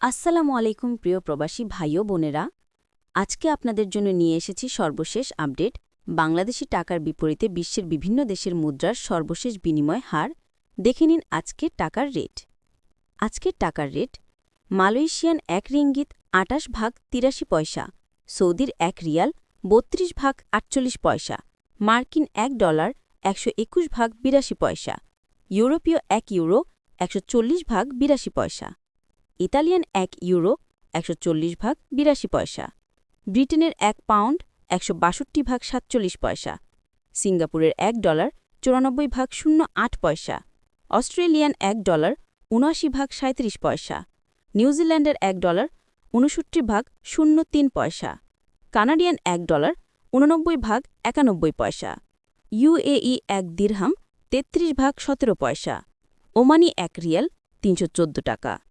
আসসালামু আলাইকুম, প্রিয় প্রবাসী ভাই ও বোনেরা। আজকে আপনাদের জন্য নিয়ে এসেছি সর্বশেষ আপডেট। বাংলাদেশি টাকার বিপরীতে বিশ্বের বিভিন্ন দেশের মুদ্রার সর্বশেষ বিনিময় হার। দেখে নিন আজকের টাকার রেট। আজকের টাকার রেট, মালয়েশিয়ান এক রিঙ্গিত আটাশ ভাগ তিরাশি পয়সা, সৌদির এক রিয়াল বত্রিশ ভাগ আটচল্লিশ পয়সা, মার্কিন এক ডলার একশো একুশ ভাগ বিরাশি পয়সা, ইউরোপীয় এক ইউরো একশো চল্লিশ ভাগ বিরাশি পয়সা। ইতালিয়ান এক ইউরো, একশো চল্লিশ ভাগ বিরাশি পয়সা। ব্রিটেনের এক পাউন্ড, একশো বাষট্টি ভাগ সাতচল্লিশ পয়সা। সিঙ্গাপুরের এক ডলার, চুরানব্বই ভাগ শূন্য আট পয়সা। অস্ট্রেলিয়ান এক ডলার, উনআশি ভাগ সাঁত্রিশ পয়সা। নিউজিল্যান্ডের এক ডলার, উনষট্টি ভাগ শূন্য তিন পয়সা। কানাডিয়ান এক ডলার, উননব্বই ভাগ একানব্বই পয়সা। ইউএই এক দিরহাম, তেত্রিশ ভাগ সতেরো পয়সা। ওমানি এক রিয়াল, তিনশো চোদ্দ টাকা।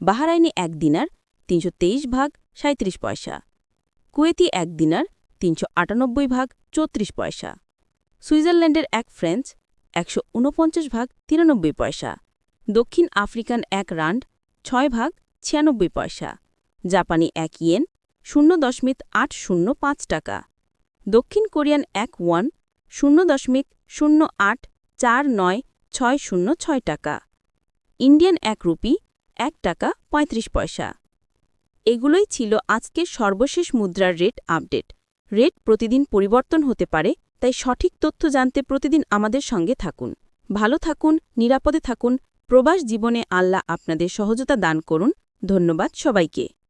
বাহারাইনি এক দিনার তিনশো তেইশ ভাগ সাঁত্রিশ পয়সা। কুয়েতি এক দিনার তিনশো আটানব্বই ভাগ চৌত্রিশ পয়সা। সুইজারল্যান্ডের এক ফ্রেঞ্চ একশো ঊনপঞ্চাশ ভাগ তিরানব্বই পয়সা। দক্ষিণ আফ্রিকান এক রান্ড ছয় ভাগ ছিয়ানব্বই পয়সা। জাপানি এক ইয়েন শূন্য দশমিক আট শূন্য পাঁচ টাকা। দক্ষিণ কোরিয়ান এক ওয়ান শূন্য দশমিক শূন্য আট চার নয় ছয় শূন্য ছয় টাকা। ইন্ডিয়ান এক রুপি এক টাকা ৩৫ পয়সা। এগুলোই ছিল আজকের সর্বশেষ মুদ্রার রেট আপডেট রেট প্রতিদিন পরিবর্তন হতে পারে, তাই সঠিক তথ্য জানতে প্রতিদিন আমাদের সঙ্গে থাকুন। ভালো থাকুন, নিরাপদে থাকুন, প্রবাস জীবনে আল্লাহ আপনাদের সহজতা দান করুন। ধন্যবাদ সবাইকে।